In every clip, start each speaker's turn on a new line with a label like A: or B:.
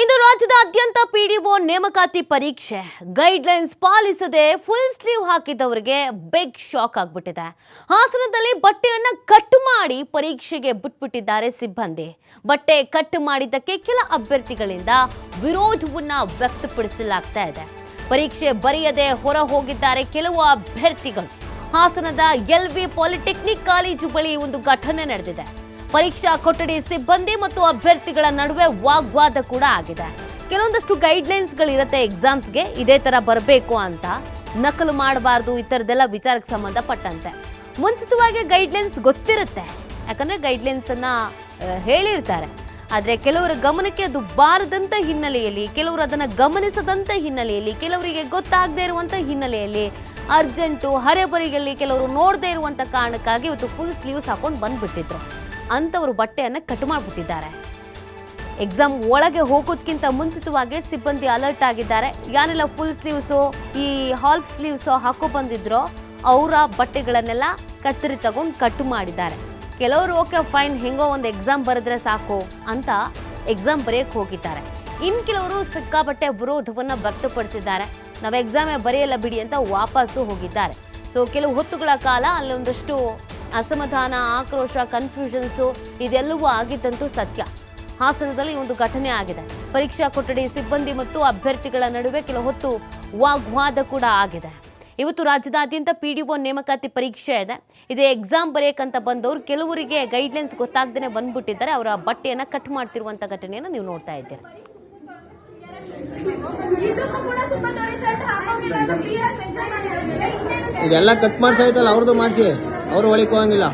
A: ಇಂದು ರಾಜ್ಯದಾದ್ಯಂತ ಪಿಡಿಒ ನೇಮಕಾತಿ ಪರೀಕ್ಷೆ. ಗೈಡ್ಲೈನ್ಸ್ ಪಾಲಿಸದೆ ಫುಲ್ ಸ್ಲೀವ್ ಹಾಕಿದವರಿಗೆ ಬಿಗ್ ಶಾಕ್ ಆಗ್ಬಿಟ್ಟಿದೆ. ಹಾಸನದಲ್ಲಿ ಬಟ್ಟೆಯನ್ನು ಕಟ್ ಮಾಡಿ ಪರೀಕ್ಷೆಗೆ ಬಿಟ್ಬಿಟ್ಟಿದ್ದಾರೆ ಸಿಬ್ಬಂದಿ. ಬಟ್ಟೆ ಕಟ್ ಮಾಡಿದ್ದಕ್ಕೆ ಕೆಲ ಅಭ್ಯರ್ಥಿಗಳಿಂದ ವಿರೋಧವನ್ನ ವ್ಯಕ್ತಪಡಿಸಲಾಗ್ತಾ ಇದೆ. ಪರೀಕ್ಷೆ ಬರೆಯದೆ ಹೊರ ಹೋಗಿದ್ದಾರೆ ಕೆಲವು ಅಭ್ಯರ್ಥಿಗಳು. ಹಾಸನದ ಎಲ್ ವಿ ಪಾಲಿಟೆಕ್ನಿಕ್ ಕಾಲೇಜು ಬಳಿ ಒಂದು ಘಟನೆ ನಡೆದಿದೆ. ಪರೀಕ್ಷಾ ಕೊಠಡಿ ಸಿಬ್ಬಂದಿ ಮತ್ತು ಅಭ್ಯರ್ಥಿಗಳ ನಡುವೆ ವಾಗ್ವಾದ ಕೂಡ ಆಗಿದೆ. ಕೆಲವೊಂದಷ್ಟು ಗೈಡ್ಲೈನ್ಸ್ಗಳಿರುತ್ತೆ ಎಕ್ಸಾಮ್ಸ್ಗೆ ಇದೇ ತರ ಬರಬೇಕು ಅಂತ ನಕಲು ಮಾಡಬಾರ್ದು, ಈ ಥರದ್ದೆಲ್ಲ ವಿಚಾರಕ್ಕೆ ಸಂಬಂಧಪಟ್ಟಂತೆ. ಮುಂಚಿತವಾಗಿ ಗೈಡ್ಲೈನ್ಸ್ ಗೊತ್ತಿರುತ್ತೆ, ಯಾಕಂದರೆ ಗೈಡ್ಲೈನ್ಸನ್ನು ಹೇಳಿರ್ತಾರೆ. ಆದರೆ ಕೆಲವರ ಗಮನಕ್ಕೆ ಅದು ಬಾರದಂಥ ಹಿನ್ನೆಲೆಯಲ್ಲಿ, ಕೆಲವರು ಅದನ್ನ ಗಮನಿಸದಂತ ಹಿನ್ನೆಲೆಯಲ್ಲಿ, ಕೆಲವರಿಗೆ ಗೊತ್ತಾಗದೇ ಇರುವಂತ ಹಿನ್ನೆಲೆಯಲ್ಲಿ ಅರ್ಜೆಂಟು ಹರೆಬರಿಯಲ್ಲಿ ಕೆಲವರು ನೋಡದೇ ಇರುವಂತ ಕಾರಣಕ್ಕಾಗಿ ಇವತ್ತು ಫುಲ್ ಸ್ಲೀವ್ಸ್ ಹಾಕೊಂಡು ಬಂದ್ಬಿಟ್ಟಿದ್ರು. ಅಂಥವರು ಬಟ್ಟೆಯನ್ನು ಕಟ್ ಮಾಡಿಬಿಟ್ಟಿದ್ದಾರೆ. ಎಕ್ಸಾಮ್ ಒಳಗೆ ಹೋಗೋದ್ಕಿಂತ ಮುಂಚಿತವಾಗಿ ಸಿಬ್ಬಂದಿ ಅಲರ್ಟ್ ಆಗಿದ್ದಾರೆ. ಯಾರೆಲ್ಲ ಫುಲ್ ಸ್ಲೀವ್ಸು ಈ ಹಾಲ್ಫ್ ಸ್ಲೀವ್ಸು ಹಾಕೋ ಬಂದಿದ್ರೋ ಅವರ ಬಟ್ಟೆಗಳನ್ನೆಲ್ಲ ಕತ್ತರಿ ತಗೊಂಡು ಕಟ್ ಮಾಡಿದ್ದಾರೆ. ಕೆಲವರು, ಓಕೆ ಫೈನ್ ಹೆಂಗೋ ಒಂದು ಎಕ್ಸಾಮ್ ಬರೆದ್ರೆ ಸಾಕು ಅಂತ ಎಕ್ಸಾಮ್ ಬರೆಯಕ್ಕೆ ಹೋಗಿದ್ದಾರೆ. ಇನ್ನು ಕೆಲವರು ಸಿಕ್ಕಾಪಟ್ಟೆ ವಿರೋಧವನ್ನು ವ್ಯಕ್ತಪಡಿಸಿದ್ದಾರೆ. ನಾವು ಎಕ್ಸಾಮೇ ಬರೆಯಲ್ಲ ಬಿಡಿ ಅಂತ ವಾಪಸ್ಸು ಹೋಗಿದ್ದಾರೆ. ಸೊ ಕೆಲವು ಹೊತ್ತುಗಳ ಕಾಲ ಅಲ್ಲೊಂದಷ್ಟು ಅಸಮಾಧಾನ ಆಕ್ರೋಶ ಕನ್ಫ್ಯೂಷನ್ಸು ಇದೆಲ್ಲವೂ ಆಗಿದ್ದಂತೂ ಸತ್ಯ. ಹಾಸನದಲ್ಲಿ ಒಂದು ಘಟನೆ ಆಗಿದೆ. ಪರೀಕ್ಷಾ ಕೊಠಡಿ ಸಿಬ್ಬಂದಿ ಮತ್ತು ಅಭ್ಯರ್ಥಿಗಳ ನಡುವೆ ಕೆಲ ಹೊತ್ತು ವಾಗ್ವಾದ ಕೂಡ ಆಗಿದೆ. ಇವತ್ತು ರಾಜ್ಯದಾದ್ಯಂತ ಪಿ ಡಿ ಒ ನೇಮಕಾತಿ ಪರೀಕ್ಷೆ ಇದೆ. ಇದೇ ಎಕ್ಸಾಮ್ ಬರೆಯಕ್ಕಂತ ಬಂದವರು ಕೆಲವರಿಗೆ ಗೈಡ್ಲೈನ್ಸ್ ಗೊತ್ತಾಗ್ದೇ ಬಂದ್ಬಿಟ್ಟಿದ್ದಾರೆ. ಅವರ ಬಟ್ಟೆಯನ್ನು ಕಟ್ ಮಾಡ್ತಿರುವಂಥ ಘಟನೆಯನ್ನು ನೀವು ನೋಡ್ತಾ ಇದ್ದೀರಿ.
B: ಇದೆಲ್ಲ ಕಟ್ ಮಾಡ್ತಾ ಇದ್ದಲ್ಲ ಅವ್ರದ್ದು ಮಾಡಿಸಿ. ಅವ್ರು ಒಳಗೆ ಹೋಗಂಗಿಲ್ಲ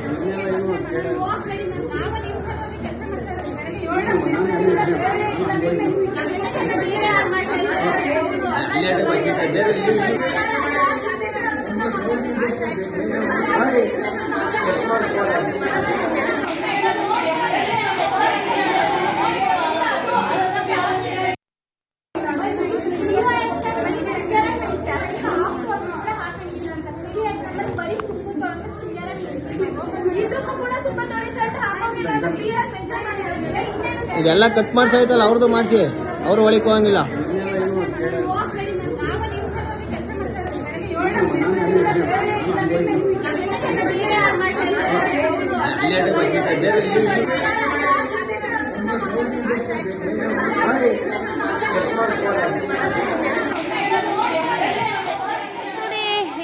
C: ವಾಕ್ ಮಾಡಿ ನಾನು ನಾವು ನೀವು ಸಲುವಾಗಿ ಕೆಲಸ ಮಾಡ್ತಾ ಇರೋದು ಬೆಳಗ್ಗೆ ಏಳು ಕ್ಲಿಯರ್ ಆಗಿ ಮಾಡ್ತಾ ಇದಕ್ಕೂ ಕೂಡ ತುಂಬಾ ದೊಡ್ಡ ಶರ್ಟ್ ಹಾಕೋಗಿಲ್ಲ ಅಂತ ಕ್ಲಿಯರ್ ಆಗಿ ಮೆನ್ಷನ್ ಮಾಡಿರೋದಿಲ್ಲ ಇನ್ನೇನು
B: ಇದೆಲ್ಲ ಕಟ್ ಮಾಡ್ಸಾಯ್ತಲ್ಲ ಅವ್ರದ್ದು ಮಾಡಿಸಿ. ಅವ್ರು ಒಳಗೆ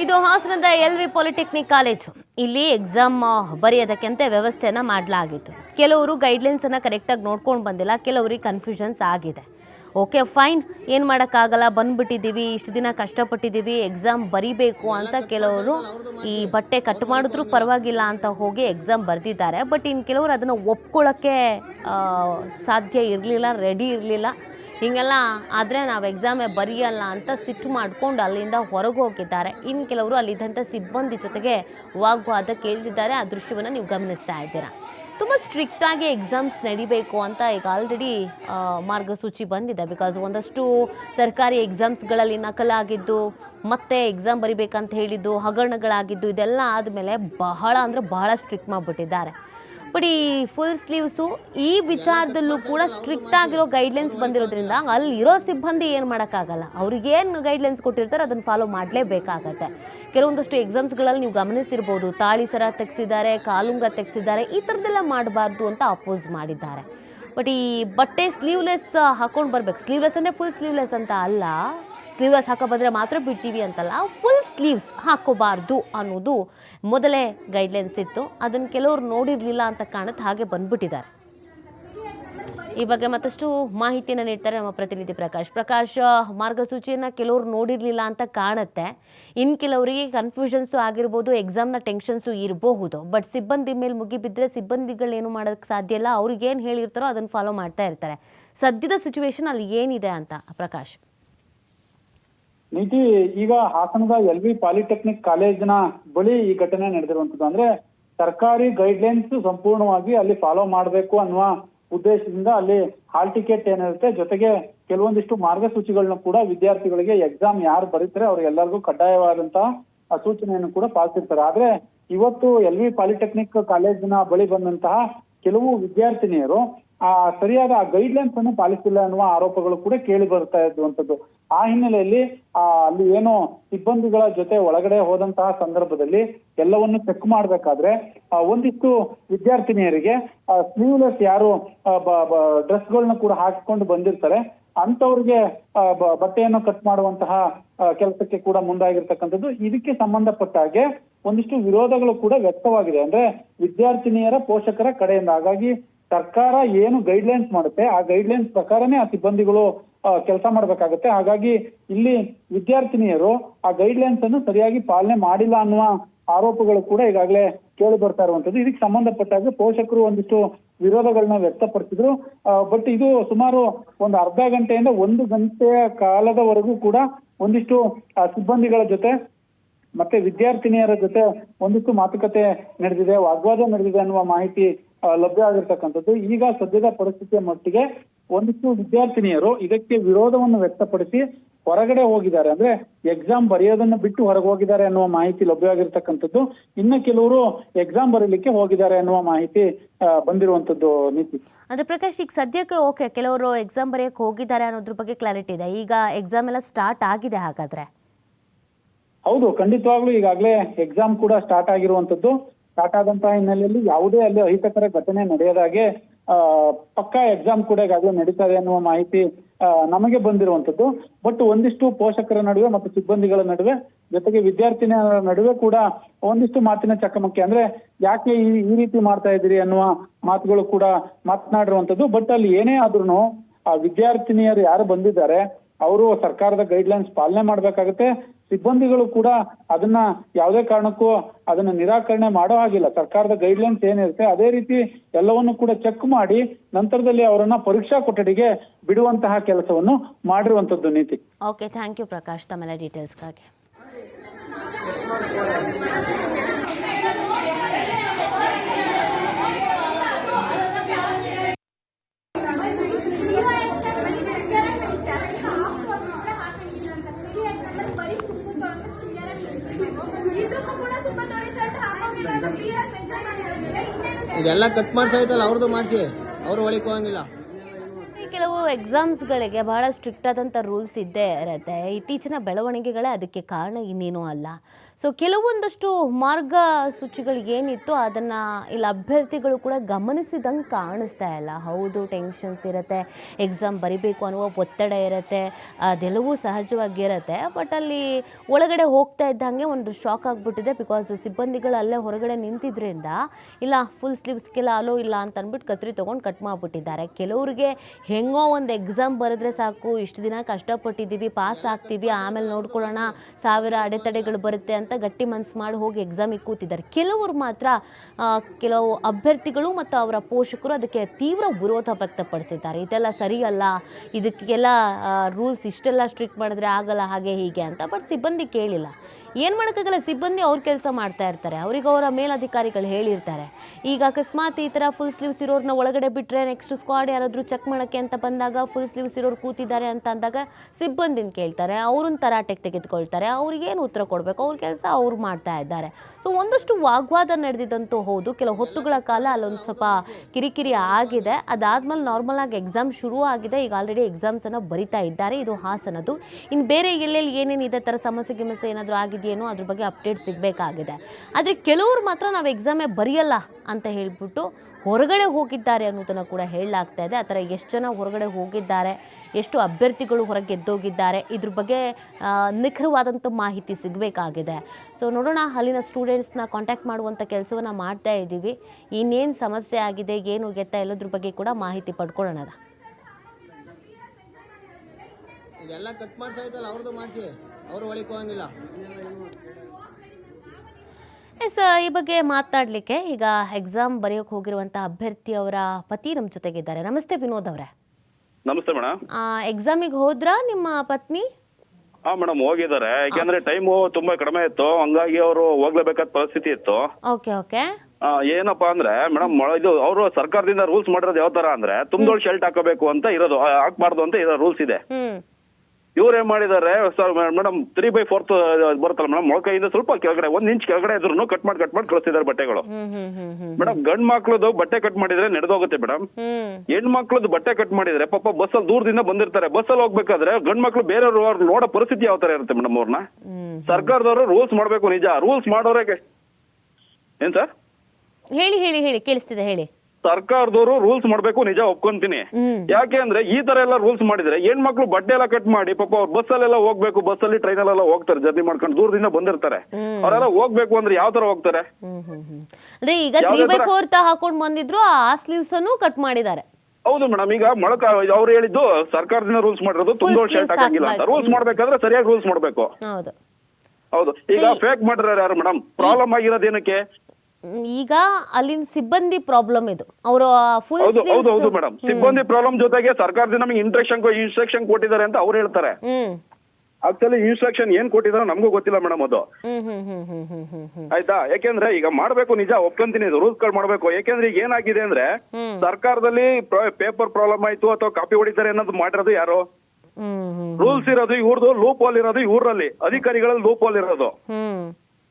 A: ಇದು ಹಾಸನದ ಎಲ್ ವಿ ಪಾಲಿಟೆಕ್ನಿಕ್ ಕಾಲೇಜು. ಇಲ್ಲಿ ಎಕ್ಸಾಮ್ ಬರೆಯೋದಕ್ಕೆ ಅಂತ ವ್ಯವಸ್ಥೆಯನ್ನು ಮಾಡಲಾಗಿತ್ತು. ಕೆಲವರು ಗೈಡ್ಲೈನ್ಸನ್ನು ಕರೆಕ್ಟಾಗಿ ನೋಡ್ಕೊಂಡು ಬಂದಿಲ್ಲ, ಕೆಲವರಿಗೆ ಕನ್ಫ್ಯೂಷನ್ಸ್ ಆಗಿದೆ. ಓಕೆ ಫೈನ್ ಏನು ಮಾಡೋಕ್ಕಾಗಲ್ಲ, ಬಂದುಬಿಟ್ಟಿದ್ದೀವಿ, ಇಷ್ಟು ದಿನ ಕಷ್ಟಪಟ್ಟಿದ್ದೀವಿ ಎಕ್ಸಾಮ್ ಬರಿಬೇಕು ಅಂತ ಕೆಲವರು ಈ ಬಟ್ಟೆ ಕಟ್ ಮಾಡಿದ್ರೂ ಪರವಾಗಿಲ್ಲ ಅಂತ ಹೋಗಿ ಎಕ್ಸಾಮ್ ಬರೆದಿದ್ದಾರೆ. ಬಟ್ ಇನ್ನು ಕೆಲವರು ಅದನ್ನು ಒಪ್ಕೊಳ್ಳೋಕ್ಕೆ ಸಾಧ್ಯ ಇರಲಿಲ್ಲ ರೆಡಿ ಇರಲಿಲ್ಲ. ಹೀಗೆಲ್ಲ ಆದರೆ ನಾವು ಎಕ್ಸಾಮೇ ಬರೆಯಲ್ಲ ಅಂತ ಸಿಟ್ಟು ಮಾಡಿಕೊಂಡು ಅಲ್ಲಿಂದ ಹೊರಗೆ ಹೋಗಿದ್ದಾರೆ. ಇನ್ನು ಕೆಲವರು ಅಲ್ಲಿದ್ದಂಥ ಸಿಬ್ಬಂದಿ ಜೊತೆಗೆ ವಾಗ್ವಾದ ಕೇಳ್ತಿದ್ದಾರೆ. ಆ ದೃಶ್ಯವನ್ನು ನೀವು ಗಮನಿಸ್ತಾ ಇದ್ದೀರಾ. ತುಂಬ ಸ್ಟ್ರಿಕ್ಟಾಗಿ ಎಕ್ಸಾಮ್ಸ್ ನಡಿಬೇಕು ಅಂತ ಈಗ ಆಲ್ರೆಡಿ ಮಾರ್ಗಸೂಚಿ ಬಂದಿದೆ. ಬಿಕಾಸ್ ಒಂದಷ್ಟು ಸರ್ಕಾರಿ ಎಕ್ಸಾಮ್ಸ್ಗಳಲ್ಲಿ ನಕಲಾಗಿದ್ದು, ಮತ್ತೆ ಎಕ್ಸಾಮ್ ಬರಿಬೇಕಂತ ಹೇಳಿದ್ದು, ಹಗರಣಗಳಾಗಿದ್ದು, ಇದೆಲ್ಲ ಆದಮೇಲೆ ಬಹಳ ಅಂದರೆ ಬಹಳ ಸ್ಟ್ರಿಕ್ಟ್ ಮಾಡಿಬಿಟ್ಟಿದ್ದಾರೆ. ಬಟ್ ಈ ಫುಲ್ ಸ್ಲೀವ್ಸು ಈ ವಿಚಾರದಲ್ಲೂ ಕೂಡ ಸ್ಟ್ರಿಕ್ಟ್ ಆಗಿರೋ ಗೈಡ್ಲೈನ್ಸ್ ಬಂದಿರೋದ್ರಿಂದ ಅಲ್ಲಿ ಇರೋ ಸಿಬ್ಬಂದಿ ಏನು ಮಾಡೋಕ್ಕಾಗಲ್ಲ. ಅವ್ರಿಗೇನು ಗೈಡ್ಲೈನ್ಸ್ ಕೊಟ್ಟಿರ್ತಾರೆ ಅದನ್ನು ಫಾಲೋ ಮಾಡಲೇಬೇಕಾಗತ್ತೆ. ಕೆಲವೊಂದಷ್ಟು ಎಕ್ಸಾಮ್ಸ್ಗಳಲ್ಲಿ ನೀವು ಗಮನಿಸಿರ್ಬೋದು, ತಾಳಿ ಸರ ತೆಗೆಸಿದ್ದಾರೆ, ಕಾಲುಂಗ್ರ ತೆಗೆಸಿದ್ದಾರೆ, ಈ ಥರದ್ದೆಲ್ಲ ಮಾಡಬಾರ್ದು ಅಂತ ಅಪೋಸ್ ಮಾಡಿದ್ದಾರೆ. ಬಟ್ ಈ ಬಟ್ಟೆ ಸ್ಲೀವ್ಲೆಸ್ ಹಾಕೊಂಡು ಬರಬೇಕು. ಸ್ಲೀವ್ಲೆಸ್ ಅಂದರೆ ಫುಲ್ ಸ್ಲೀವ್ಲೆಸ್ ಅಂತ ಅಲ್ಲ. ಸ್ಲೀವ್ಲೆಸ್ ಹಾಕೋ ಬಂದರೆ ಮಾತ್ರ ಬಿಡ್ತೀವಿ ಅಂತಲ್ಲ ಫುಲ್ ಸ್ಲೀವ್ಸ್ ಹಾಕೋಬಾರ್ದು ಅನ್ನೋದು ಮೊದಲೇ ಗೈಡ್ಲೈನ್ಸ್ ಇತ್ತು. ಅದನ್ನು ಕೆಲವರು ನೋಡಿರಲಿಲ್ಲ ಅಂತ ಕಾಣುತ್ತೆ, ಹಾಗೆ ಬಂದ್ಬಿಟ್ಟಿದ್ದಾರೆ. ಈ ಬಗ್ಗೆ ಮತ್ತಷ್ಟು ಮಾಹಿತಿಯನ್ನು ನೀಡ್ತಾರೆ ನಮ್ಮ ಪ್ರತಿನಿಧಿ ಪ್ರಕಾಶ್. ಪ್ರಕಾಶ್, ಮಾರ್ಗಸೂಚಿಯನ್ನು ಕೆಲವರು ನೋಡಿರಲಿಲ್ಲ ಅಂತ ಕಾಣುತ್ತೆ. ಇನ್ನು ಕೆಲವರಿಗೆ ಕನ್ಫ್ಯೂಷನ್ಸು ಆಗಿರ್ಬೋದು ಎಕ್ಸಾಮ್ನ ಟೆನ್ಷನ್ಸು ಇರಬಹುದು. ಬಟ್ ಸಿಬ್ಬಂದಿ ಮೇಲೆ ಮುಗಿಬಿದ್ದರೆ ಸಿಬ್ಬಂದಿಗಳೇನು ಮಾಡೋಕ್ಕೆ ಸಾಧ್ಯ ಇಲ್ಲ, ಅವ್ರಿಗೇನು ಹೇಳಿರ್ತಾರೋ ಅದನ್ನು ಫಾಲೋ ಮಾಡ್ತಾ ಇರ್ತಾರೆ. ಸದ್ಯದ ಸಿಚುವೇಶನ್ ಅಲ್ಲಿ ಏನಿದೆ ಅಂತ ಪ್ರಕಾಶ್?
D: ನೀತಿ ಈಗ ಹಾಸನದ ಎಲ್ ವಿ ಪಾಲಿಟೆಕ್ನಿಕ್ ಕಾಲೇಜಿನ ಬಳಿ ಈ ಘಟನೆ ನಡೆದಿರುವಂತದ್ದು ಅಂದ್ರೆ ಸರ್ಕಾರಿ ಗೈಡ್ಲೈನ್ಸ್ ಸಂಪೂರ್ಣವಾಗಿ ಅಲ್ಲಿ ಫಾಲೋ ಮಾಡಬೇಕು ಅನ್ನುವ ಉದ್ದೇಶದಿಂದ ಅಲ್ಲಿ ಹಾಲ್ ಟಿಕೆಟ್ ಏನಿರುತ್ತೆ, ಜೊತೆಗೆ ಕೆಲವೊಂದಿಷ್ಟು ಮಾರ್ಗಸೂಚಿಗಳನ್ನ ಕೂಡ ವಿದ್ಯಾರ್ಥಿಗಳಿಗೆ ಎಕ್ಸಾಮ್ ಯಾರು ಬರೀತಾರೆ ಅವ್ರಿಗೆಲ್ಲರಿಗೂ ಕಡ್ಡಾಯವಾದಂತಹ ಸೂಚನೆಯನ್ನು ಕೂಡ ಪಾಲಿಸಿರ್ತಾರೆ. ಆದ್ರೆ ಇವತ್ತು ಎಲ್ ವಿ ಪಾಲಿಟೆಕ್ನಿಕ್ ಕಾಲೇಜಿನ ಬಳಿ ಬಂದಂತಹ ಕೆಲವು ವಿದ್ಯಾರ್ಥಿನಿಯರು ಆ, ಸರಿಯಾದ ಗೈಡ್ಲೈನ್ಸ್ ಅನ್ನು ಪಾಲಿಸಿಲ್ಲ ಅನ್ನುವ ಆರೋಪಗಳು ಕೂಡ ಕೇಳಿ ಬರ್ತಾ ಇದ್ದುವಂಥದ್ದು. ಆ ಹಿನ್ನೆಲೆಯಲ್ಲಿ, ಆ, ಅಲ್ಲಿ ಏನೋ ಸಿಬ್ಬಂದಿಗಳ ಜೊತೆ ಒಳಗಡೆ ಹೋದಂತಹ ಸಂದರ್ಭದಲ್ಲಿ ಎಲ್ಲವನ್ನು ಚೆಕ್ ಮಾಡ್ಬೇಕಾದ್ರೆ ಒಂದಿಷ್ಟು ವಿದ್ಯಾರ್ಥಿನಿಯರಿಗೆ ಸ್ಲೀವ್ಲೆಸ್ ಯಾರು ಡ್ರೆಸ್ಗಳನ್ನ ಕೂಡ ಹಾಕಿಕೊಂಡು ಬಂದಿರ್ತಾರೆ. ಅಂತವ್ರಿಗೆ ಬಟ್ಟೆಯನ್ನು ಕಟ್ ಮಾಡುವಂತಹ ಕೆಲಸಕ್ಕೆ ಕೂಡ ಮುಂದಾಗಿರ್ತಕ್ಕಂಥದ್ದು. ಇದಕ್ಕೆ ಸಂಬಂಧಪಟ್ಟ ಹಾಗೆ ಒಂದಿಷ್ಟು ವಿರೋಧಗಳು ಕೂಡ ವ್ಯಕ್ತವಾಗಿದೆ. ಅಂದ್ರೆ ವಿದ್ಯಾರ್ಥಿನಿಯರ ಪೋಷಕರ ಕಡೆಯಿಂದ. ಹಾಗಾಗಿ ಸರ್ಕಾರ ಏನು ಗೈಡ್ಲೈನ್ಸ್ ಮಾಡುತ್ತೆ, ಆ ಗೈಡ್ಲೈನ್ಸ್ ಪ್ರಕಾರನೇ ಆ ಸಿಬ್ಬಂದಿಗಳು ಕೆಲಸ ಮಾಡಬೇಕಾಗುತ್ತೆ. ಹಾಗಾಗಿ ಇಲ್ಲಿ ವಿದ್ಯಾರ್ಥಿನಿಯರು ಆ ಗೈಡ್ಲೈನ್ಸ್ ಅನ್ನು ಸರಿಯಾಗಿ ಪಾಲನೆ ಮಾಡಿಲ್ಲ ಅನ್ನುವ ಆರೋಪಗಳು ಕೂಡ ಈಗಾಗಲೇ ಕೇಳಿ ಬರ್ತಾ ಇರುವಂತದ್ದು ಇದಕ್ಕೆ ಸಂಬಂಧಪಟ್ಟಾಗ ಪೋಷಕರು ಒಂದಿಷ್ಟು ವಿರೋಧಗಳನ್ನ ವ್ಯಕ್ತಪಡಿಸಿದ್ರು. ಬಟ್ ಇದು ಸುಮಾರು ಒಂದು ಅರ್ಧ ಗಂಟೆಯಿಂದ ಒಂದು ಗಂಟೆಯ ಕಾಲದವರೆಗೂ ಕೂಡ ಒಂದಿಷ್ಟು ಸಿಬ್ಬಂದಿಗಳ ಜೊತೆ ಮತ್ತೆ ವಿದ್ಯಾರ್ಥಿನಿಯರ ಜೊತೆ ಒಂದಿಷ್ಟು ಮಾತುಕತೆ ನಡೆದಿದೆ, ವಾಗ್ವಾದ ನಡೆದಿದೆ ಅನ್ನುವ ಮಾಹಿತಿ ಲಭ್ಯ ಆಗಿರ್ತಕ್ಕಂಥದ್ದು. ಈಗ ಸದ್ಯದ ಪರಿಸ್ಥಿತಿಯ ಮಟ್ಟಿಗೆ ಒಂದಿಷ್ಟು ವಿದ್ಯಾರ್ಥಿನಿಯರು ಇದಕ್ಕೆ ವಿರೋಧವನ್ನು ವ್ಯಕ್ತಪಡಿಸಿ ಹೊರಗಡೆ ಹೋಗಿದ್ದಾರೆ. ಅಂದ್ರೆ ಎಕ್ಸಾಮ್ ಬರೆಯೋದನ್ನ ಬಿಟ್ಟು ಹೊರಗೆ ಹೋಗಿದ್ದಾರೆ ಅನ್ನುವ ಮಾಹಿತಿ ಲಭ್ಯವಾಗಿರ್ತಕ್ಕಂಥದ್ದು ಇನ್ನು ಕೆಲವರು ಎಕ್ಸಾಮ್ ಬರೀಲಿಕ್ಕೆ ಹೋಗಿದ್ದಾರೆ ಅನ್ನುವ ಮಾಹಿತಿ ಬಂದಿರುವಂತದ್ದು ನೀತಿ.
A: ಅಂದ್ರೆ ಪ್ರಕಾಶ್ ಈಗ ಸದ್ಯಕ್ಕೆ ಓಕೆ ಕೆಲವರು ಎಕ್ಸಾಮ್ ಬರೆಯಕ್ಕೆ ಹೋಗಿದ್ದಾರೆ ಅನ್ನೋದ್ರ ಬಗ್ಗೆ ಕ್ಲಾರಿಟಿ ಇದೆ. ಈಗ ಎಕ್ಸಾಮ್ ಎಲ್ಲ ಸ್ಟಾರ್ಟ್ ಆಗಿದೆ ಹಾಗಾದ್ರೆ?
D: ಹೌದು ಖಂಡಿತವಾಗ್ಲೂ ಈಗಾಗಲೇ ಎಕ್ಸಾಮ್ ಕೂಡ ಸ್ಟಾರ್ಟ್ ಆಗಿರುವಂತದ್ದು ಸ್ಟಾರ್ಟ್ ಆದಂತಹ ಹಿನ್ನೆಲೆಯಲ್ಲಿ ಯಾವುದೇ ಅಲ್ಲಿ ಅಹಿತಕರ ಘಟನೆ ನಡೆಯದಾಗೆ ಆ, ಪಕ್ಕಾ ಎಕ್ಸಾಮ್ ಕೂಡ ಈಗಾಗಲೇ ನಡೀತಾ ಅನ್ನುವ ಮಾಹಿತಿ ನಮಗೆ ಬಂದಿರುವಂತದ್ದು ಬಟ್ ಒಂದಿಷ್ಟು ಪೋಷಕರ ನಡುವೆ ಮತ್ತು ಸಿಬ್ಬಂದಿಗಳ ನಡುವೆ ಜೊತೆಗೆ ವಿದ್ಯಾರ್ಥಿನಿಯರ ನಡುವೆ ಕೂಡ ಒಂದಿಷ್ಟು ಮಾತಿನ ಚಕಮಕಿ. ಅಂದ್ರೆ ಯಾಕೆ ಈ ಈ ರೀತಿ ಮಾಡ್ತಾ ಇದ್ದೀರಿ ಅನ್ನುವ ಮಾತುಗಳು ಕೂಡ ಮಾತನಾಡಿರುವಂತದ್ದು ಬಟ್ ಅಲ್ಲಿ ಏನೇ ಆದ್ರೂ ಆ ವಿದ್ಯಾರ್ಥಿನಿಯರು ಯಾರು ಬಂದಿದ್ದಾರೆ ಅವರು ಸರ್ಕಾರದ ಗೈಡ್ಲೈನ್ಸ್ ಪಾಲನೆ ಮಾಡ್ಬೇಕಾಗುತ್ತೆ. ಸಿಬ್ಬಂದಿಗಳು ಕೂಡ ಅದನ್ನ ಯಾವುದೇ ಕಾರಣಕ್ಕೂ ಅದನ್ನ ನಿರಾಕರಣೆ ಮಾಡೋ ಹಾಗಿಲ್ಲ. ಸರ್ಕಾರದ ಗೈಡ್ಲೈನ್ಸ್ ಏನಿರುತ್ತೆ, ಅದೇ ರೀತಿ ಎಲ್ಲವನ್ನು ಕೂಡ ಚೆಕ್ ಮಾಡಿ ನಂತರದಲ್ಲಿ ಅವರನ್ನ ಪರೀಕ್ಷಾ ಕೊಠಡಿಗೆ ಬಿಡುವಂತಹ ಕೆಲಸವನ್ನು ಮಾಡಿರುವಂತದ್ದು ನೀತಿ.
A: ಓಕೆ ಥ್ಯಾಂಕ್ ಯು ಪ್ರಕಾಶ್, ತಮ್ಮೆಲ್ಲ ಡೀಟೇಲ್ಸ್ಗಾಗಿ
C: ಇದಕ್ಕೂ ಕೂಡ ತುಂಬಾ ದೊಡ್ಡ ಶರ್ಟ್ ಹಾಕೊಂಡಿಲ್ಲ ಕ್ಲಿಯರ್ ಮೆನ್ಷನ್ ಮಾಡಿದ್ದಾರೆ ಇನ್ನೇನು
B: ಇದೆಲ್ಲ ಕಟ್ ಮಾಡ್ಸೈತಲ್ಲ ಅವ್ರದ್ದು ಮಾಡಿಸಿ. ಅವರು ಒಳಗೆ
A: ಈ ಕೆಲವು ಎಕ್ಸಾಮ್ಸ್ಗಳಿಗೆ ಬಹಳ ಸ್ಟ್ರಿಕ್ಟ್ ಆದಂಥ ರೂಲ್ಸ್ ಇದ್ದೇ ಇರುತ್ತೆ. ಇತ್ತೀಚಿನ ಬೆಳವಣಿಗೆಗಳೇ ಅದಕ್ಕೆ ಕಾರಣ ಇನ್ನೇನೂ ಅಲ್ಲ. ಸೊ ಕೆಲವೊಂದಷ್ಟು ಮಾರ್ಗಸೂಚಿಗಳು ಏನಿತ್ತು ಅದನ್ನು ಇಲ್ಲಿ ಅಭ್ಯರ್ಥಿಗಳು ಕೂಡ ಗಮನಿಸಿದಂಗೆ ಕಾಣಿಸ್ತಾ ಇಲ್ಲ. ಹೌದು ಟೆನ್ಷನ್ಸ್ ಇರುತ್ತೆ ಎಕ್ಸಾಮ್ ಬರಿಬೇಕು ಅನ್ನುವ ಒತ್ತಡ ಇರುತ್ತೆ ಅದೆಲ್ಲವೂ ಸಹಜವಾಗಿ ಇರುತ್ತೆ. ಬಟ್ ಅಲ್ಲಿ ಒಳಗಡೆ ಹೋಗ್ತಾ ಇದ್ದಂಗೆ ಒಂದು ಶಾಕ್ ಆಗಿಬಿಟ್ಟಿದೆ ಬಿಕಾಸ್ ಸಿಬ್ಬಂದಿಗಳು ಅಲ್ಲೇ ಹೊರಗಡೆ ನಿಂತಿದ್ರಿಂದ, ಇಲ್ಲ ಫುಲ್ ಸ್ಲೀವ್ಸ್ಗೆಲ್ಲ ಅಲೋ ಇಲ್ಲ ಅಂತ ಅಂದ್ಬಿಟ್ಟು ಕತ್ರಿ ತೊಗೊಂಡು ಕಟ್ ಮಾಡಿಬಿಟ್ಟಿದ್ದಾರೆ. ಕೆಲವ್ರಿಗೆ ಹೆಂಗೋ ಒಂದು ಎಕ್ಸಾಮ್ ಬರೆದ್ರೆ ಸಾಕು, ಇಷ್ಟು ದಿನ ಕಷ್ಟಪಟ್ಟಿದ್ದೀವಿ ಪಾಸ್ ಆಗ್ತೀವಿ, ಆಮೇಲೆ ನೋಡ್ಕೊಳ್ಳೋಣ, ಸಾವಿರ ಅಡೆತಡೆಗಳು ಬರುತ್ತೆ ಅಂತ ಗಟ್ಟಿ ಮನ್ಸು ಮಾಡಿ ಹೋಗಿ ಎಕ್ಸಾಮಿಗೆ ಕೂತಿದ್ದಾರೆ. ಕೆಲವರು ಮಾತ್ರ ಕೆಲವು ಅಭ್ಯರ್ಥಿಗಳು ಮತ್ತು ಅವರ ಪೋಷಕರು ಅದಕ್ಕೆ ತೀವ್ರ ವಿರೋಧ ವ್ಯಕ್ತಪಡಿಸಿದ್ದಾರೆ. ಇದೆಲ್ಲ ಸರಿಯಲ್ಲ, ಇದಕ್ಕೆಲ್ಲ ರೂಲ್ಸ್ ಇಷ್ಟೆಲ್ಲ ಸ್ಟ್ರಿಕ್ಟ್ ಮಾಡಿದ್ರೆ ಆಗಲ್ಲ, ಹಾಗೆ ಹೀಗೆ ಅಂತ. ಬಟ್ ಸಿಬ್ಬಂದಿ ಕೇಳಿಲ್ಲ. ಏನು ಮಾಡೋಕ್ಕಾಗಲ್ಲ? ಸಿಬ್ಬಂದಿ ಅವ್ರ ಕೆಲಸ ಮಾಡ್ತಾ ಇರ್ತಾರೆ. ಅವ್ರಿಗೆ ಅವರ ಮೇಲಧಿಕಾರಿಗಳು ಹೇಳಿರ್ತಾರೆ. ಈಗ ಅಕಸ್ಮಾತ್ ಈ ಥರ ಫುಲ್ ಸ್ಲೀವ್ಸ್ ಇರೋರನ್ನ ಒಳಗಡೆ ಬಿಟ್ಟರೆ ನೆಕ್ಸ್ಟ್ ಸ್ಕ್ವಾಡ್ ಯಾರಾದರೂ ಚೆಕ್ ಮಾಡೋಕ್ಕೆ ಅಂತ ಬಂದಾಗ ಫುಲ್ ಸ್ಲೀವ್ಸ್ ಇರೋರು ಕೂತಿದ್ದಾರೆ ಅಂತ ಅಂದಾಗ ಸಿಬ್ಬಂದಿನ ಕೇಳ್ತಾರೆ, ಅವ್ರನ್ನ ತರಾಟೆಗೆ ತೆಗೆದುಕೊಳ್ತಾರೆ, ಅವ್ರಿಗೇನು ಉತ್ತರ ಕೊಡಬೇಕು, ಅವ್ರ ಕೆಲಸ ಅವ್ರು ಮಾಡ್ತಾ ಇದ್ದಾರೆ. ಸೊ ಒಂದಷ್ಟು ವಾಗ್ವಾದ ನಡೆದಿದ್ದಂತೂ ಹೌದು ಕೆಲವು ಹೊತ್ತುಗಳ ಕಾಲ ಅಲ್ಲೊಂದು ಸ್ವಲ್ಪ ಕಿರಿಕಿರಿ ಆಗಿದೆ. ಅದಾದ್ಮೇಲೆ ನಾರ್ಮಲ್ ಆಗಿ ಎಕ್ಸಾಮ್ ಶುರು ಆಗಿದೆ, ಈಗ ಆಲ್ರೆಡಿ ಎಕ್ಸಾಮ್ಸನ್ನು ಬರಿತಾ ಇದ್ದಾರೆ, ಇದು ಹಾಸನದು ಇನ್ನು ಬೇರೆ ಎಲ್ಲೆಲ್ಲಿ ಏನೇನು ಇದೆ ಥರ ಸಮಸ್ಯೆ ಗಿಮಸ್ಯೆ ಏನಾದರೂ ಆಗಿದೆಯೇನೋ ಅದ್ರ ಬಗ್ಗೆ ಅಪ್ಡೇಟ್ ಸಿಗಬೇಕಾಗಿದೆ. ಆದರೆ ಕೆಲವರು ಮಾತ್ರ ನಾವು ಎಕ್ಸಾಮೇ ಬರೆಯಲ್ಲ ಅಂತ ಹೇಳ್ಬಿಟ್ಟು ಹೊರಗಡೆ ಹೋಗಿದ್ದಾರೆ ಅನ್ನೋದನ್ನು ಕೂಡ ಹೇಳಲಾಗ್ತಾ ಇದೆ. ಆ ಥರ ಎಷ್ಟು ಜನ ಹೊರಗಡೆ ಹೋಗಿದ್ದಾರೆ, ಎಷ್ಟು ಅಭ್ಯರ್ಥಿಗಳು ಹೊರಗೆ ಗೆದ್ದೋಗಿದ್ದಾರೆ ಇದ್ರ ಬಗ್ಗೆ ನಿಖರವಾದಂಥ ಮಾಹಿತಿ ಸಿಗಬೇಕಾಗಿದೆ. ಸೊ ನೋಡೋಣ, ಅಲ್ಲಿನ ಸ್ಟೂಡೆಂಟ್ಸ್ನ ಕಾಂಟ್ಯಾಕ್ಟ್ ಮಾಡುವಂಥ ಕೆಲಸವನ್ನು ಮಾಡ್ತಾ ಇದ್ದೀವಿ. ಇನ್ನೇನು ಸಮಸ್ಯೆ ಆಗಿದೆ, ಏನು ಗೆತ್ತ ಎಲ್ಲದ್ರ ಬಗ್ಗೆ ಕೂಡ ಮಾಹಿತಿ ಪಡ್ಕೊಳ್ಳೋಣ
B: ಎಲ್ಲ ಕಟ್ ಮಾಡ್ಸಾಯ್ತಲ್ಲ ಅವ್ರದ್ದು ಮಾಡಿಸಿ ಅವರು ಒಳಗೆ ಹೋಗಂಗಿಲ್ಲ.
A: ಎಸ್ ಈ ಬಗ್ಗೆ ಮಾತನಾಡಲಿಕ್ಕೆ ಈಗ ಎಕ್ಸಾಮ್ ಬರೆಯೋಕೆ ಅಭ್ಯರ್ಥಿ ಅವರ ಪತಿ ನಮ್ಮ ಜೊತೆಗಿದ್ದಾರೆ. ನಮಸ್ತೆ ವಿನೋದ್ ಅವರೇ.
E: ನಮಸ್ತೆ ಮೇಡಮ್
A: ಎಕ್ಸಾಮಿಗೆ ಹೋದ್ರಾ ನಿಮ್ಮ ಪತ್ನಿ?
E: ಹಾ ಮೇಡಮ್ ಹೋಗಿದ್ದಾರೆ. ಯಾಕೆಂದ್ರೆ ಟೈಮು ತುಂಬಾ ಕಡಿಮೆ ಇತ್ತು. ಹಂಗಾಗಿ ಅವರು ಹೋಗ್ಲೇಬೇಕಾದ ಪರಿಸ್ಥಿತಿ ಇತ್ತು.
A: Okay okay.
E: ಆ, ಏನಪ್ಪಾ ಅಂದ್ರೆ ಮೇಡಮ್ ಇದು ಅವರು ಸರ್ಕಾರದಿಂದ ರೂಲ್ಸ್ ಮಾಡಿರೋದು ಯಾವ ತರ ಅಂದ್ರೆ ತುಂಬದೊಳ್ ಶೆಲ್ಟ್ ಹಾಕೋಬೇಕು ಅಂತ ಇರೋದು ಆ, ಹಾಕ್ಬಾರ್ದು ಅಂತ ಇರೋ ರೂಲ್ಸ್ ಇದೆ.
A: ಹ್ಮ್.
E: ಇವ್ರು ಏನ್ ಮಾಡಿದ್ದಾರೆ sir madam three by fourth ಬರುತ್ತಲ್ಲ ಮೇಡಮ್ ಮೊಳಕೈಯಿಂದ ಸ್ವಲ್ಪ ಕೆಳಗಡೆ ಒಂದ್ ಇಂಚ್ ಕೆಳಗಡೆ ಇದ್ರು ಕಟ್ ಮಾಡಿ ಕಟ್ ಮಾಡಿ ಕಳಿಸ್ತಿದ್ದಾರೆ ಬಟ್ಟೆಗಳು. ಮೇಡಮ್ ಗಂಡ್ ಮಕ್ಳದ್ದು ಬಟ್ಟೆ ಕಟ್ ಮಾಡಿದ್ರೆ ನಡೆದೋಗುತ್ತೆ ಮೇಡಮ್
A: ಹೆಣ್
E: ಮಕ್ಳದ್ದು ಬಟ್ಟೆ ಕಟ್ ಮಾಡಿದ್ರೆ ಪಾಪ ಬಸ್ಸಲ್ಲಿ ದೂರದಿಂದ ಬಂದಿರ್ತಾರೆ. ಬಸ್ಸಲ್ಲಿ ಹೋಗ್ಬೇಕಾದ್ರೆ ಗಂಡ್ ಮಕ್ಳು ಬೇರೆ ನೋಡೋ ಪರಿಸ್ಥಿತಿ ಯಾವ ತರ ಇರುತ್ತೆ ಮೇಡಮ್ ಅವ್ರನ್ನ ಸರ್ಕಾರದವರು ರೂಲ್ಸ್ ಮಾಡ್ಬೇಕು ನಿಜ. ರೂಲ್ಸ್ ಮಾಡೋರೇ ಏನ್ ಸರ್
A: ಹೇಳಿ ಹೇಳಿ ಹೇಳಿ ಕೇಳಿಸ್ತಿದೆ ಹೇಳಿ.
E: ಸರ್ಕಾರದವರು ರೂಲ್ಸ್ ಮಾಡ್ಬೇಕು ನಿಜ ಒಪ್ಕೊಂತೀನಿ. ಯಾಕೆ ಅಂದ್ರೆ ಈ ತರ ಎಲ್ಲ ರೂಲ್ಸ್ ಮಾಡಿದ್ರೆ ಹೆಣ್ಮಕ್ಳು ಬಟ್ಟೆ ಎಲ್ಲ ಕಟ್ ಮಾಡಿ ಪಾಪ ಅವ್ರು ಬಸ್ಸಲ್ಲೆಲ್ಲ ಹೋಗ್ಬೇಕು ಬಸ್ ಅಲ್ಲಿ ಟ್ರೈನ್ ಅಲ್ಲೆಲ್ಲ ಹೋಗ್ತಾರೆ ಜರ್ನಿ ಮಾಡ್ಕೊಂಡು ದೂರದಿಂದ ಬಂದಿರ್ತಾರೆ. ಅವರೆಲ್ಲ ಹೋಗ್ಬೇಕು ಅಂದ್ರೆ ಯಾವ ತರ ಹೋಗ್ತಾರೆ?
A: ಅಂದ್ರೆ ಈಗ ತ್ರೀ ಬೈ ಫೋರ್ ಹಾಕೊಂಡ್ ಬಂದಿದ್ರು ಆ ಸ್ಲೀವ್ಸ್ ಅನ್ನು ಕಟ್ ಮಾಡಿದ್ದಾರೆ.
E: ಹೌದು ಮೇಡಮ್ ಈಗ ಮೊಳಕ ಅವ್ರು ಹೇಳಿದ್ದು ಸರ್ಕಾರದಿಂದ ರೂಲ್ಸ್ ಮಾಡಿರೋದು ತುಂಬಾ ಶರ್ಟ್ ಹಾಕಂಗಿಲ್ಲ ಅಂತ. ರೂಲ್ಸ್ ಮಾಡ್ಬೇಕಾದ್ರೆ ಸರಿಯಾಗಿ ರೂಲ್ಸ್ ಮಾಡ್ಬೇಕು.
A: ಹೌದು.
E: ಈಗ ಫೇಕ್ ಮಾಡಿರೋ ಯಾರು ಮೇಡಮ್ ಪ್ರಾಬ್ಲಮ್ ಆಗಿರೋದು ಏನಕ್ಕೆ?
A: ಹ್ಮ್, ಈಗ ಅಲ್ಲಿನ ಸಿಬ್ಬಂದಿ ಪ್ರಾಬ್ಲಮ್ ಇದು. ಅವರು ಫುಲ್
E: ಹೌದು ಹೌದು ಹೌದು ಮೇಡಮ್ ಸಿಬ್ಬಂದಿ ಪ್ರಾಬ್ಲಮ್ ಜೊತೆಗೆ ಸರ್ಕಾರದಿಂದ ನಮಗೆ ಇನ್ಸ್ಟ್ರಕ್ಷನ್ ಇನ್ಸ್ಟ್ರಕ್ಷನ್ ಕೊಟ್ಟಿದ್ದಾರೆ ಅಂತ ಅವ್ರು ಹೇಳ್ತಾರೆ.
A: ಹ್ಮ್.
E: ಆಕ್ಚುಲಿ ಇನ್ಸ್ಟ್ರಕ್ಷನ್ ಏನ್ ಕೊಟ್ಟಿದಾರೋ ನಮಗೂ ಗೊತ್ತಿಲ್ಲ ಮೇಡಮ್ ಅದು.
A: ಹ್ಮ್ ಹ್ಮ್ ಹ್ಮ್ ಹ್ಮ್ ಹ್ಮ್ ಹ್ಮ್ ಹ್ಮ್
E: ಆಯ್ತಾ? ಯಾಕೆಂದ್ರೆ ಈಗ ಮಾಡ್ಬೇಕು ನಿಜ ಒಪ್ಕೊಂತೀನಿ ರೂಲ್ಸ್ಗಳು ಮಾಡ್ಬೇಕು. ಯಾಕೆಂದ್ರೆ ಈಗ ಏನಾಗಿದೆ ಅಂದ್ರೆ
A: ಹ್ಮ್.
E: ಸರ್ಕಾರದಲ್ಲಿ ಪೇಪರ್ ಪ್ರಾಬ್ಲಮ್ ಆಯ್ತು ಅಥವಾ ಕಾಪಿ ಹೊಡಿತಾರೆ ಅನ್ನೋದು ಮಾಡಿರೋದು ಯಾರು?
A: ಹ್ಮ್ ಹ್ಮ್
E: ರೂಲ್ಸ್ ಇರೋದು ಇವ್ರದ್ದು ಲೂಪ್ ಹೋಲ್ ಇರೋದು ಇವ್ರಲ್ಲಿ ಅಧಿಕಾರಿಗಳಲ್ಲಿ ಲೂಪ್ ಹೋಲ್ ಇರೋದು.
A: ಹ್ಮ್.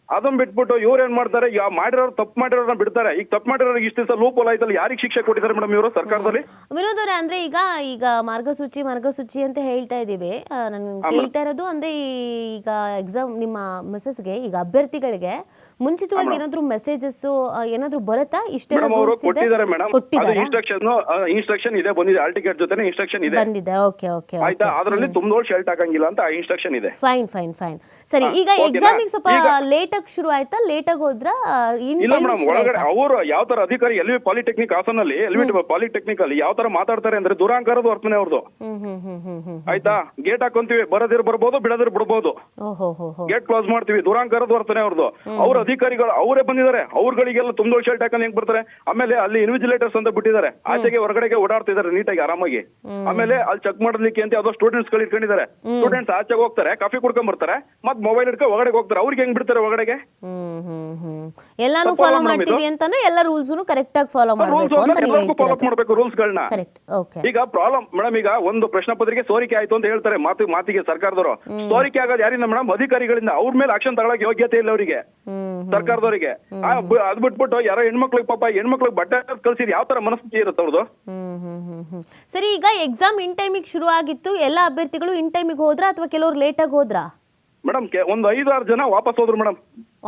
E: ಅದನ್ನ ಬಿಟ್ಬಿಟ್ಟು ಇವ್ರು ಏನ್ ಮಾಡ್ತಾರೆ? ಯಾ ಮಾಡಿರೋರು ತಪ್ಪು ಮಾಡಿರೋ ಬಿಡ್ತಾರೆ. ಈಗ ತಪ್ಪು ಮಾಡಿರೋರಿಗೆ ಇಷ್ಟ ದಿವಸ ಲೂಪ್ ಆಯ್ತಲ್ಲ ಯಾರಿಗೆ ಶಿಕ್ಷೆ ಕೊಟ್ಟಿದ್ದಾರೆ ಮೇಡಮ್ ಇವರು ಸರ್ಕಾರದಲ್ಲಿ?
A: ವಿನೋದ್ ಅವರೇ ಅಂದ್ರೆ ಈಗ ಈಗ ಮಾರ್ಗಸೂಚಿ ಮಾರ್ಗಸೂಚಿ ಅಂತ ಹೇಳ್ತಾ ಇದೀವಿ ನಾನು ಕೇಳ್ತಾ ಇರೋದು ಅಂದ್ರೆ ಈ- ಈಗ ಎಕ್ಸಾಮ್ ನಿಮ್ಮ ಮಿಸಸ್ಗೆ ಈಗ ಅಭ್ಯರ್ಥಿಗಳಿಗೆ ಮುಂಚಿತವಾಗಿ ಏನಾದ್ರು ಮೆಸೇಜಸ್ ಏನಾದ್ರು ಬರುತ್ತಾ? ಇಷ್ಟೆಲ್ಲ
E: ಕೊಟ್ಟಿದ್ದಾರೆ ಮೇಡಮ್. ಇನ್ಸ್ಟ್ರಕ್ಷನ್ ಇನ್ಸ್ಟ್ರಕ್ಷನ್ ಇದೆ ಬಂದಿದೆ. ಆಲ್ ಟಿಕೆಟ್ ಜೊತೆ ಇನ್ಸ್ಟ್ರಕ್ಷನ್ ಇದೆ.
A: ಬಂದಿದೆ. ಓಕೆ ಓಕೆ
E: ಆಯ್ತಾ? ಅದರಲ್ಲಿ ತುಂಬ ಶರ್ಟ್ ಹಾಕಂಗಿಲ್ಲ ಅಂತ ಇನ್ಸ್ಟ್ರಕ್ಷನ್ ಇದೆ.
A: ಫೈನ್ ಫೈನ್ ಫೈನ್ ಸರಿ ಈಗ
E: ಎಕ್ಸಾಮ್
A: ಎಕ್ಸಾಮಿಗೆ ಸ್ವಲ್ಪ ಲೇಟ್ ಆಗಿ ಶುರು ಆಯ್ತಾ? ಲೇಟಾಗಿ ಹೋದ್ರ? ಇನ್
E: ಇಲ್ಲ
A: ಟೈಮ್
E: ಮೇಡಮ್ ಒಳಗಡೆ ಅವರು ಯಾವ ತರ ಅಧಿಕಾರಿ ಎಲ್ವಿ ಪಾಲಿಟೆಕ್ನಿಕ್ ಹಾಸನಲ್ಲಿ ಎಲ್ ವಿ ಪಾಲಿಟೆಕ್ನಿಕ್ ಅಲ್ಲಿ ಯಾವ ತರ ಮಾತಾಡ್ತಾರೆ ಅಂದ್ರೆ ದುರಾಂಕಾರದ ವರ್ತನೆ ಅವ್ರದ್ದು
A: ಹ್ಮ್ ಹ್ಮ್ ಹ್ಮ್ ಹ್ಮ್ ಹ್ಮ್
E: ಆಯ್ತಾ? ಗೇಟ್ ಹಾಕೊಂತೀವಿ ಬರೋದಿರ್ ಬರ್ಬೋದು ಬಿಡೋದಿರ್ ಬಿಡ್ಬೋದು.
A: ಓಹೋ ಹೋ ಹೋ.
E: ಗೇಟ್ ಕ್ಲೋಸ್ ಮಾಡ್ತೀವಿ ದುರಾಂಕಾರದ ವರ್ತನೆ ಅವ್ರದ್ದು ಅವ್ರ ಅಧಿಕಾರಿಗಳು ಅವರೇ ಬಂದಿದ್ದಾರೆ. ಅವ್ರಗಳಿಗೆಲ್ಲ ತುಂಬಾ ಶರ್ಟ್ ಹಾಕೊಂಡು ಹೆಂಗ್ ಬರ್ತಾರೆ? ಆಮೇಲೆ ಅಲ್ಲಿ ಇನ್ವಿಜಿಲೇಟರ್ಸ್ ಅಂತ ಬಿಟ್ಟಿದ್ದಾರೆ. ಆಚೆಗೆ ಹೊರಗಡೆಗೆ ಓಡಾಡ್ತಿದ್ದಾರೆ ನೀಟಾಗಿ ಆರಾಮಾಗಿ. ಆಮೇಲೆ ಅಲ್ಲಿ ಚೆಕ್ ಮಾಡ್ಲಿಕ್ಕೆ ಅಂತ ಯಾವ್ದೋ ಸ್ಟೂಡೆಂಟ್ಸ್ಗಳು ಇಟ್ಕೊಂಡಿದ್ದಾರೆ. ಸ್ಟೂಡೆಂಟ್ಸ್ ಆಚೆಗೆ ಹೋಗ್ತಾರೆ ಕಾಫಿ ಕುಡ್ಕೊಂಡ್ ಬರ್ತಾರೆ ಮತ್ ಮೊಬೈಲ್ ಇಟ್ಕೊಂಡು ಒಳಗಡೆ ಹೋಗ್ತಾರೆ. ಅವ್ರಿಗೆ ಹೆಂಗ್ ಬಿಡ್ತಾರೆ ಒಳಗಡೆ
A: ಹ್ಮ್ ಎಲ್ಲಾನು ಫಾಲೋ ಮಾಡ್ತೀವಿ? ಅಂತಂದ್ರೆ ಎಲ್ಲ ರೂಲ್ಸ್ನು ಕರೆಕ್ಟ್ ಆಗಿ ಫಾಲೋ
E: ರೂಲ್ಸ್
A: ಮಾಡಬೇಕು ಅಂತ ನೀವು
E: ಹೇಳ್ತೀರಾ ಫಾಲೋ
A: ಹೇಳ್ತಿರೋದು.
E: ರೂಲ್ಸ್ ಗಳನ್ನ
A: ಕರೆಕ್ಟ್ ಓಕೆ
E: ಈಗ ಪ್ರಾಬ್ಲಮ್ ಮೇಡಮ್ ಈಗ ಒಂದು ಪ್ರಶ್ನೆ ಪತ್ರಿಕೆ ಸೋರಿಕೆ ಆಯ್ತು ಅಂತ ಹೇಳ್ತಾರೆ ಮಾತು ಮಾತಿಗೆ ಸರ್ಕಾರದವರು. ಸೋರಿಕೆ ಆಗೋದು ಯಾರಿಂದ ಮೇಡಮ್ ಅಧಿಕಾರಿಗಳಿಂದ. ಅವ್ರ ಮೇಲೆ ಆಕ್ಷನ್ ತಗೊಳಕ್ ಯೋಗ್ಯತೆ ಇಲ್ಲ ಅವರಿಗೆ. ಸರ್ಕಾರದವರಿಗೆ. ಅದ್ ಬಿಟ್ಬಿಟ್ಟು ಯಾರೋ ಹೆಣ್ಮಕ್ಳಿಗೆ ಪಾಪ ಹೆಣ್ಮಕ್ಳಿಗೆ ಬಟ್ಟೆ ಕಳ್ಸಿದ್ ಯಾವ ತರ ಮನಸ್ಥಿತಿ ಇರುತ್ತೆ ಅವ್ರದ್ದು
A: ಸರಿ ಈಗ ಎಕ್ಸಾಮ್ ಇನ್ ಟೈಮಿಗೆ ಶುರು ಆಗಿತ್ತು ಎಲ್ಲ ಅಭ್ಯರ್ಥಿಗಳು ಇನ್ ಟೈಮಿಗೆ ಹೋದ್ರಾ ಅಥವಾ ಕೆಲವ್ರು ಲೇಟಾಗಿ ಹೋದ್ರಾ?
E: ಮೇಡಮ್ ಒಂದು ಐದಾರು ಜನ ವಾಪಸ್ ಹೋದ್ರು ಮೇಡಮ್.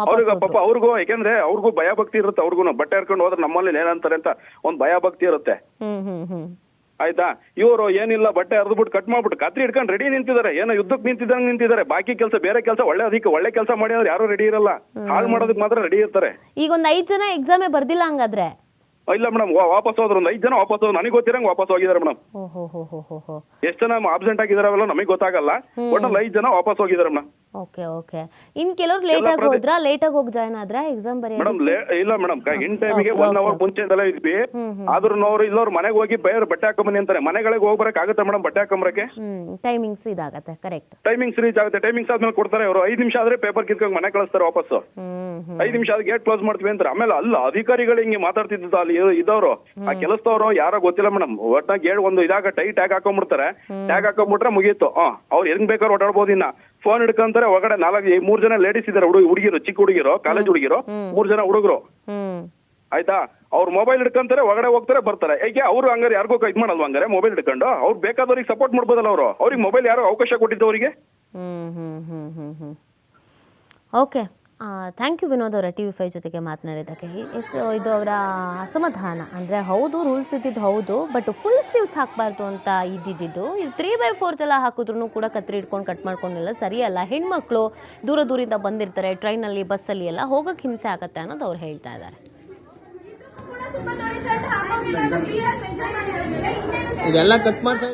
E: ಅವ್ರಿಗೆ. ಪಾಪ ಅವ್ರಿಗೂ ಯಾಕೆಂದ್ರೆ ಅವ್ರಿಗೂ ಭಯ ಭಕ್ತಿ ಇರುತ್ತೆ ಅವ್ರಿಗೂ ಬಟ್ಟೆ ಹರ್ಕೊಂಡು ಹೋದ್ರೆ ನಮ್ಮಲ್ಲಿ ಏನಂತಾರೆ ಅಂತ ಒಂದ್ ಭಯ ಭಕ್ತಿ ಇರುತ್ತೆ. ಆಯ್ತಾ? ಇವರು ಏನಿಲ್ಲ ಬಟ್ಟೆ ಹರಿದ್ಬಿಟ್ಟು ಕಟ್ ಮಾಡ್ಬಿಟ್ಟು ಕತ್ರಿ ಹಿಡ್ಕೊಂಡು ರೆಡಿ ನಿಂತಿದ್ದಾರೆ. ಏನೋ ಯುದ್ಧಕ್ಕೆ ನಿಂತಿದ್ದಂಗೆ ನಿಂತಿದ್ದಾರೆ. ಬಾಕಿ ಕೆಲಸ ಬೇರೆ ಕೆಲಸ ಒಳ್ಳೆ ಅದಕ್ಕೆ ಒಳ್ಳೆ ಕೆಲಸ ಮಾಡಿ ಅಂದ್ರೆ ಯಾರು ರೆಡಿ ಇರಲ್ಲ. ಹಾಳು ಮಾಡೋದಕ್ಕೆ ಮಾತ್ರ ರೆಡಿ ಇರ್ತಾರೆ.
A: ಈಗ ಒಂದ್ ಐದ್ ಜನ ಎಕ್ಸಾಮೇ ಬರ್ದಿಲ್ಲ ಹಂಗಾದ್ರೆ?
E: ಇಲ್ಲ ಮೇಡಮ್ ವಾಪಸ್ ಹೋದ್ರು. ಒಂದ್ ಐದ್ ಜನ ವಾಪಸ್ ಹೋದ್ರು. ನನಗೆ ಗೊತ್ತಿರಂಗ್ ವಾಪಸ್ ಹೋಗಿದಾರೆ ಮೇಡಮ್. ಎಷ್ಟು ಜನ ಆಬ್ಸೆಂಟ್ ಆಗಿದಾರಲ್ಲ ನಮಗೆ ಗೊತ್ತಾಗಲ್ಲ. ಒಟ್ಟಲ್ಲಿ ಐದ್ ಜನ ವಾಪಸ್ ಹೋಗಿದಾರೆ ಮೇಡಮ್.
A: Okay okay. ಇನ್ ಕೆಲವ್ರು ಲೇಟಾಗಿ
E: ಪ್ರತಿ-
A: ಹೋದ್ರಾ? ಲೇಟಾಗಿ ಹೋಗಿ ಜಾಯ್ನ್ ಆದ್ರಾ? ಎಕ್ಸಾಮ್
E: ಮೇಡಮ್
A: ಬರೆಯೋದಕ್ಕೆ
E: ಇಲ್ಲ ಮೇಡಮ್. ಇನ್ ಟೈಮಿಗೆ ಒನ್ ಅವರ್. ಮುಂಚೆದೆಲ್ಲ ಇದ್ವಿ. ಆದ್ರೂ ಅವ್ರು ಇಲ್ಲವ್ರು ಮನೆಗೆ ಹೋಗಿ ಬೇರೆ ಬಟ್ಟೆ ಹಾಕೊಂಬನ್ನಿ ಅಂತಾರೆ. ಮನೆಗಳಿಗೆ ಹೋಗ್ಬರಕ್ ಆಗುತ್ತೆ ಮೇಡಮ್ ಬಟ್ಟೆ ಹಾಕೊಂಬರಕ್ಕೆ?
A: ಹ್ಮ್ ಟೈಮಿಂಗ್ಸ್ ಇದಾಗತ್ತೆ ಕರೆಕ್ಟ್
E: ಟೈಮಿಂಗ್ಸ್ ರೀಚ್ ಆಗುತ್ತೆ. ಟೈಮಿಂಗ್ಸ್ ಆದ್ಮೇಲೆ ಕೊಡ್ತಾರೆ ಅವರು. ಐದು ನಿಮಿಷ ಆದ್ರೆ ಪೇಪರ್ ಕಿತ್ಕೊಂಡು ಮನೆ ಕಳಿಸ್ತಾರೆ ವಾಪಸ್
A: ಹ್ಮ್ ಹ್ಮ್.
E: ಐದು ನಿಮಿಷ ಆದ್ರೆ ಗೇಟ್ ಕ್ಲೋಸ್ ಮಾಡ್ತೀವಿ ಅಂತಾರೆ. ಆಮೇಲೆ ಅಲ್ಲ ಅಧಿಕಾರಿಗಳು ಹಿಂಗೆ ಮಾತಾಡ್ತಿದ್ದ ಅಲ್ಲಿ ಇದ್ದವ್ರು ಆ ಕೆಲಸದವರು ಯಾರೋ ಗೊತ್ತಿಲ್ಲ ಮೇಡಮ್. ಒಟ್ಟಾಗಿ ಗೇಟ್ ಒಂದು ಇದಾಗ ಟೈ ಟ್ಯಾಗ್ ಹಾಕೊಂಡ್ಬಿಡ್ತಾರೆ ಟ್ಯಾಗ್ ಹಾಕೊಂಡ್ಬಿಟ್ರೆ ಮುಗೀತು. ಅವ್ರು ಹೆಂಗ್ ಬೇಕಾದ್ರೆ ಓಡಾಡ್ಬೋದು ಇನ್ನ. ಫೋನ್ ಹಿಡ್ಕೊಂತಾರೆ ಒಳಗಡೆ ನಾಲ್ಕು ಮೂರ್ ಜನ ಲೇಡೀಸ್ ಇದಾರೆ ಹುಡುಗಿ ಹುಡುಗಿರು ಚಿಕ್ಕ ಹುಡುಗಿರು ಕಾಲೇಜ್ ಹುಡುಗಿರು ಮೂರ್ ಜನ ಹುಡುಗರು. ಆಯ್ತಾ? ಅವ್ರ ಮೊಬೈಲ್ ಹಿಡ್ಕೊಂತಾರೆ ಒಳಗಡೆ ಹೋಗ್ತಾರೆ ಬರ್ತಾರೆ. ಏಕೆ ಅವ್ರು ಹಂಗಾರೆ ಯಾರಿಗೂ ಇದ್ ಮಾಡಲ್ವ ಹಂಗಾರೆ ಮೊಬೈಲ್ ಹಿಡ್ಕೊಂಡು? ಅವ್ರು ಬೇಕಾದವ್ರಿಗೆ ಸಪೋರ್ಟ್ ಮಾಡ್ಬೋದಲ್ಲ ಅವರು? ಅವ್ರಿಗೆ ಮೊಬೈಲ್ ಯಾರು ಅವಕಾಶ ಕೊಟ್ಟಿದ್ದವರಿಗೆ
A: ಹ್ಮ್ ಹ್ಮ್ ಹ್ಮ್ ಹ್ಮ್ ಹ್ಮ್. ಓಕೆ ಥ್ಯಾಂಕ್ ಯು ವಿನೋದ್ ಅವರ ಟಿ ವಿ ಫೈವ್ ಜೊತೆಗೆ ಮಾತನಾಡಿದ್ದಕ್ಕೆ. ಎಸ್, ಇದು ಅವರ ಅಸಮಾಧಾನ. ಅಂದರೆ ಹೌದು ರೂಲ್ಸ್ ಇದ್ದಿದ್ದು ಹೌದು ಬಟ್ ಫುಲ್ ಸ್ಲೀವ್ಸ್ ಹಾಕಬಾರ್ದು ಅಂತ ಇದ್ದಿದ್ದು. ಇದು ತ್ರೀ ಬೈ ಫೋರ್ತ್ ಎಲ್ಲ ಹಾಕಿದ್ರು ಕೂಡ ಕತ್ರಿ ಇಟ್ಕೊಂಡು ಕಟ್ ಮಾಡ್ಕೊಂಡಿಲ್ಲ. ಸರಿಯಲ್ಲ ಹೆಣ್ಮಕ್ಳು ದೂರ ದೂರಿಂದ ಬಂದಿರ್ತಾರೆ ಟ್ರೈನಲ್ಲಿ ಬಸ್ಸಲ್ಲಿ ಎಲ್ಲ ಹೋಗೋಕ್ಕೆ ಹಿಂಸೆ ಆಗುತ್ತೆ ಅನ್ನೋದು ಅವ್ರು ಹೇಳ್ತಾ ಇದ್ದಾರೆ.
B: ಇದೆಲ್ಲ ಕಟ್ ಮಾಡ್ತಾ